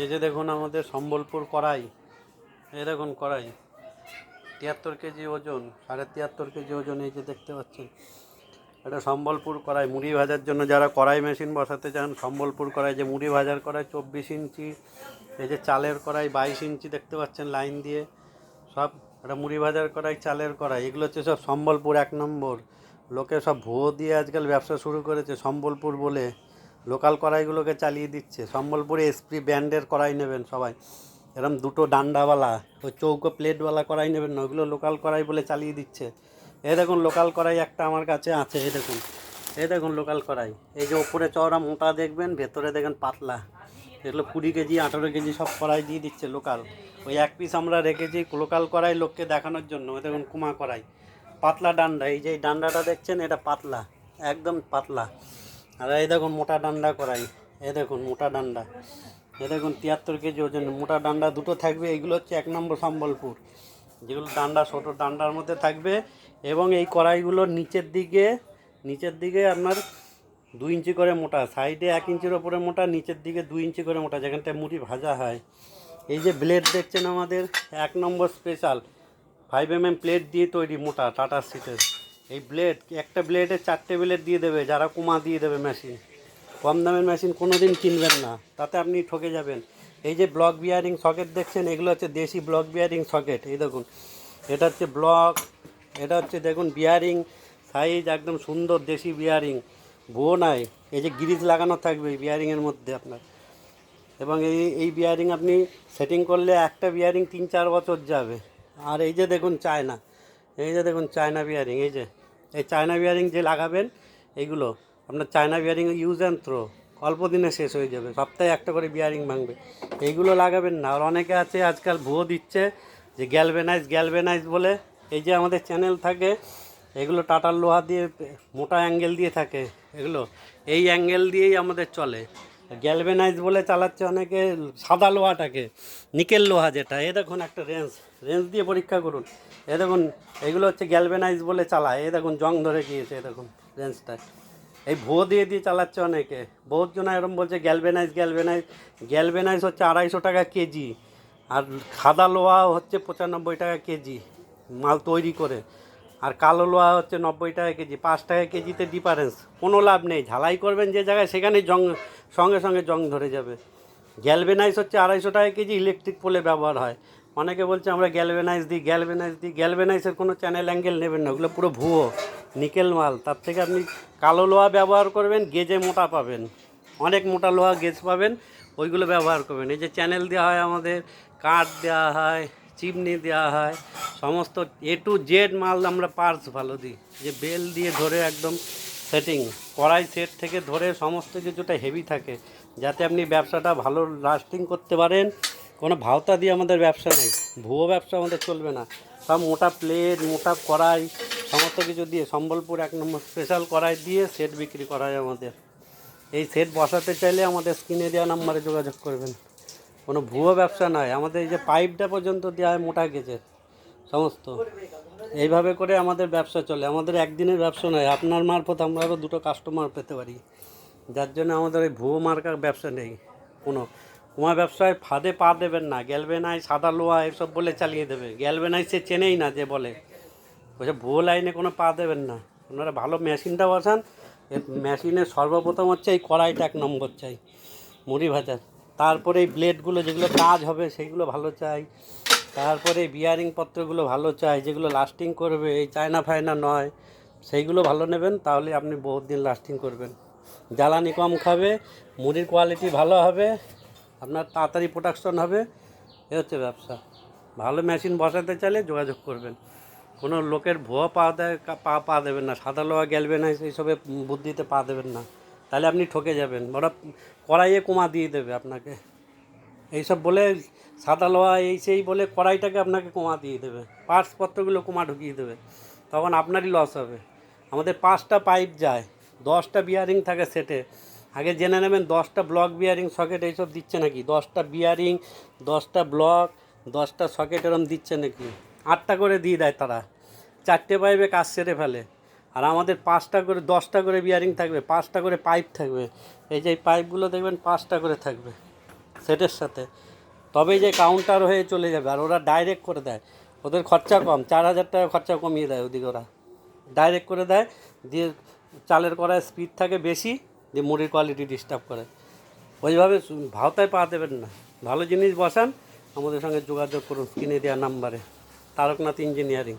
এই যে দেখুন আমাদের সম্বলপুর কড়াই, এই দেখুন কড়াই, তিয়াত্তর কেজি ওজন, সাড়ে তিয়াত্তর কেজি ওজন এই যে দেখতে পাচ্ছেন। এটা সম্বলপুর কড়াই, মুড়ি ভাজার জন্য যারা কড়াই মেশিন বসাতে চান, সম্বলপুর কড়াই যে মুড়ি ভাজার কড়াই চব্বিশ ইঞ্চি, এই যে চালের কড়াই বাইশ ইঞ্চি দেখতে পাচ্ছেন লাইন দিয়ে, সব এটা মুড়ি ভাজার কড়াই, চালের কড়াই, এগুলো হচ্ছে সব সম্বলপুর এক নম্বর। লোকে সব ভুয়ো দিয়ে আজকাল ব্যবসা শুরু করেছে, সম্বলপুর বলে। লোকাল কড়াইগুলোকে চালিয়ে দিচ্ছে। সম্বলপুরে এসপি ব্র্যান্ডের কড়াই নেবেন সবাই। এরকম দুটো ডান্ডাওয়ালা, ওই চৌকো প্লেটওয়ালা কড়াই নেবেন না ওগুলো লোকাল কড়াই বলে চালিয়ে দিচ্ছে। এই দেখুন, লোকাল কড়াই একটা আমার কাছে আছে, এই দেখুন। এই দেখুন, লোকাল কড়াই। এই যে ওপরে চওড়া মোটা দেখবেন, ভেতরে দেখেন পাতলা। এগুলো কুড়ি কেজি, আঠেরো কেজি সব কড়াই দিয়ে দিচ্ছে লোকাল। ওই এক পিস আমরা রেখেছি লোকাল কড়াই লোককে দেখানোর জন্য, ওই দেখুন কুমা কড়াই। পাতলা ডান্ডা, এই যে ডান্ডাটা দেখছেন, এটা পাতলা, একদম পাতলা। আর এই দেখুন মোটা ডান্ডা কড়াই এই দেখুন মোটা ডান্ডা। এ দেখুন তিয়াত্তর কেজি ওজন। মোটা ডান্ডা দুটো থাকবে। এইগুলো হচ্ছে এক নম্বর সম্বলপুর। যেগুলো ডান্ডা, ছোটো ডান্ডার মধ্যে থাকবে এবং এই কড়াইগুলোর নিচের দিকে নিচের দিকে আপনার দুই ইঞ্চি করে মোটা, সাইডে এক ইঞ্চির ওপরে মোটা, নিচের দিকে দুই ইঞ্চি করে মোটা যেখানটায় মুড়ি ভাজা হয়। এই যে ব্লেড দেখছেন আমাদের, এক নম্বর special. Five M M plate দিয়ে তৈরি মোটা, টাটা সিটের এই ব্লেড একটা ব্লেডে চারটে ব্লেড দিয়ে দেবে, যারা কুমা দিয়ে দেবে মেশিন কম দামের মেশিন কোনো দিন কিনবেন না, তাতে আপনি ঠকে যাবেন। এই যে ব্লক বিয়ারিং সকেট দেখছেন, এগুলো হচ্ছে দেশি ব্লক বিয়ারিং সকেট এই দেখুন। এটা হচ্ছে ব্লক এটা হচ্ছে দেখুন বিয়ারিং সাইজ একদম সুন্দর দেশি বিয়ারিং ভুয়ো নাই, এই যে গ্রিজ লাগানো থাকবে এই বিয়ারিংয়ের মধ্যে আপনার। এবং এই এই বিয়ারিং আপনি সেটিং করলে একটা বিয়ারিং তিন চার বছর যাবে। আর এই যে দেখুন চায়না, এই যে দেখুন চায়না বিয়ারিং এই যে। এই চায়না বিয়ারিং যে লাগাবেন, এইগুলো আপনার China bearing use and throw অল্প দিনে শেষ হয়ে যাবে, সপ্তাহে একটা করে বিয়ারিং ভাঙবে। এইগুলো লাগাবেন না। আর অনেকে আছে আজকাল ভুয়ো দিচ্ছে যে গ্যালভেনাইজ গ্যালভেনাইজ বলে। এই যে আমাদের চ্যানেল থাকে, এগুলো টাটার লোহা দিয়ে, মোটা অ্যাঙ্গেল দিয়ে থাকে, এগুলো। এই অ্যাঙ্গেল দিয়েই আমাদের চলে। গ্যালভেনাইজ বলে চালাচ্ছে অনেকে, সাদা লোহাটাকে নিকেল লোহা যেটা। এ দেখুন একটা রেঞ্জ রেঞ্জ দিয়ে পরীক্ষা করুন। এ দেখুন, এগুলো হচ্ছে গ্যালভেনাইজ বলে চালায়। এ দেখুন, জং ধরে গিয়েছে দেখুন রেঞ্জটা এই ভুয়ো দিয়ে দিয়ে চালাচ্ছে অনেকে। বহুত জন এরকম বলছে গ্যালভেনাইজ গ্যালভেনাইজ গ্যালভেনাইজ হচ্ছে আড়াইশো টাকা কেজি। আর সাদা লোহা হচ্ছে পঁচানব্বই টাকা কেজি, মাল তৈরি করে। আর কালো লোহা হচ্ছে নব্বই টাকা কেজি, পাঁচ টাকা কেজিতে ডিফারেন্স কোনো লাভ নেই। ঝালাই করবেন যে জায়গায় সেখানে জং, সঙ্গে সঙ্গে জং ধরে যাবে। গ্যালভেনাইজ হচ্ছে আড়াইশো টাকা কেজি ইলেকট্রিক পোলে ব্যবহার হয়। অনেকে বলছে আমরা গ্যালভেনাইজ দিই গ্যালভেনাইজ দিই। গ্যালভেনাইজের কোনো চ্যানেল অ্যাঙ্গেল নেবেন না, ওগুলো পুরো ভুয়ো, নিকেল মাল। তার থেকে আপনি কালো লোহা ব্যবহার করবেন, গেজে মোটা পাবেন। অনেক মোটা লোহা গেজ পাবেন, ওইগুলো ব্যবহার করবেন। এই যে চ্যানেল দেওয়া হয় আমাদের, কাঠ দেওয়া হয়, চিমনি দেওয়া হয়, সমস্ত এ টু জেড মাল আমরা পার্স ভালো দিই। যে বেল দিয়ে ধরে একদম সেটিং কড়াই সেট থেকে ধরে সমস্ত কিছুটা হেভি থাকে, যাতে আপনি ব্যবসাটা ভালো লাস্টিং করতে পারেন। কোনো ভাওতা দিয়ে আমাদের ব্যবসা নেই। ভুয়ো ব্যবসা আমাদের চলবে না। সব মোটা প্লেট মোটা কড়াই, সমস্ত কিছু দিয়ে সম্বলপুর এক নম্বর স্পেশাল কড়াই দিয়ে সেট বিক্রি করা হয় আমাদের। এই সেট বসাতে চাইলে আমাদের স্ক্রিনে দেওয়া নাম্বারে যোগাযোগ করবেন। কোনো ভুয়ো ব্যবসা নয়। আমাদের এই যে পাইপটা পর্যন্ত দেওয়া হয় মোটা গেজের সমস্ত। এইভাবে করে আমাদের ব্যবসা চলে। আমাদের একদিনের ব্যবসা নয়। আপনার মারফত আমরা আরও দুটো কাস্টমার পেতে পারি। যার জন্য আমাদের ওই ভুয়ো মার্কার ব্যবসা নেই কোনো। তোমার ব্যবসায় ফাঁদে পা দেবেন না গ্যালবেনাই সাদা লোহা এসব বলে চালিয়ে দেবে। গ্যালবেনাই সে চেনেই না যে বলে। ওইসব ভুয়ো লাইনে কোনো পা দেবেন না। আপনারা ভালো মেশিনটা বসান। এর মেশিনের সর্বপ্রথম হচ্ছে এই কড়াইটা এক নম্বর চাই, মুড়ি ভাজার। তারপরে এই ব্লেডগুলো যেগুলো কাজ হবে সেইগুলো ভালো চাই। তারপরে বিয়ারিং পত্রগুলো ভালো চাই, যেগুলো লাস্টিং করবে, এই চায়না ফায়না নয়, সেইগুলো ভালো নেবেন, তাহলে আপনি বহুত দিন লাস্টিং করবেন। জ্বালানি কম খাবে, মুড়ির কোয়ালিটি ভালো হবে। আপনার তাড়াতাড়ি প্রোডাকশন হবে, এ হচ্ছে ব্যবসা। ভালো মেশিন বসাতে চাইলে যোগাযোগ করবেন। কোনো লোকের ভুয়া পা দেয়, পা পা দেবেন না। সাদা লোহা গেলবে না সেই এইসবে বুদ্ধিতে পা দেবেন না। তাহলে আপনি ঠকে যাবেন। ওরা কড়াইয়ে কমা দিয়ে দেবে আপনাকে। এইসব বলে সাদা লোহা, এই সেই বলে কড়াইটাকে আপনাকে কমা দিয়ে দেবে। পার্টসপত্রগুলো কমা ঢুকিয়ে দেবে। তখন আপনারই লস হবে। আমাদের পাঁচটা পাইপ যায়, দশটা বিয়ারিং থাকে সেটে আগে জেনে নেবেন দশটা ব্লক বিয়ারিং সকেট এইসব দিচ্ছে নাকি? দশটা বিয়ারিং দশটা ব্লক দশটা সকেট এরম দিচ্ছে নাকি? আটটা করে দিয়ে দেয় তারা। চারটে পাইপে কাজ সেরে ফেলে। আর আমাদের পাঁচটা করে, দশটা করে বিয়ারিং থাকবে, পাঁচটা করে পাইপ থাকবে। এই যে পাইপগুলো দেখবেন পাঁচটা করে থাকবে সেটের সাথে। তবেই যে কাউন্টার হয়ে চলে যাবে, আর ওরা ডাইরেক্ট করে দেয়। ওদের খরচা কম, চার হাজার টাকা খরচা কমিয়ে দেয় ওদিকে ওরা। ডাইরেক্ট করে দেয়, দিয়ে চালের করায় স্পিড থাকে বেশি দিয়ে মুড়ির কোয়ালিটি ডিস্টার্ব করে। ওইভাবে ভাওতায় পা দেবেন না। ভালো জিনিস বসান, আমাদের সঙ্গে যোগাযোগ করুন স্ক্রিনে দেওয়া নাম্বারে। তারকনাথ ইঞ্জিনিয়ারিং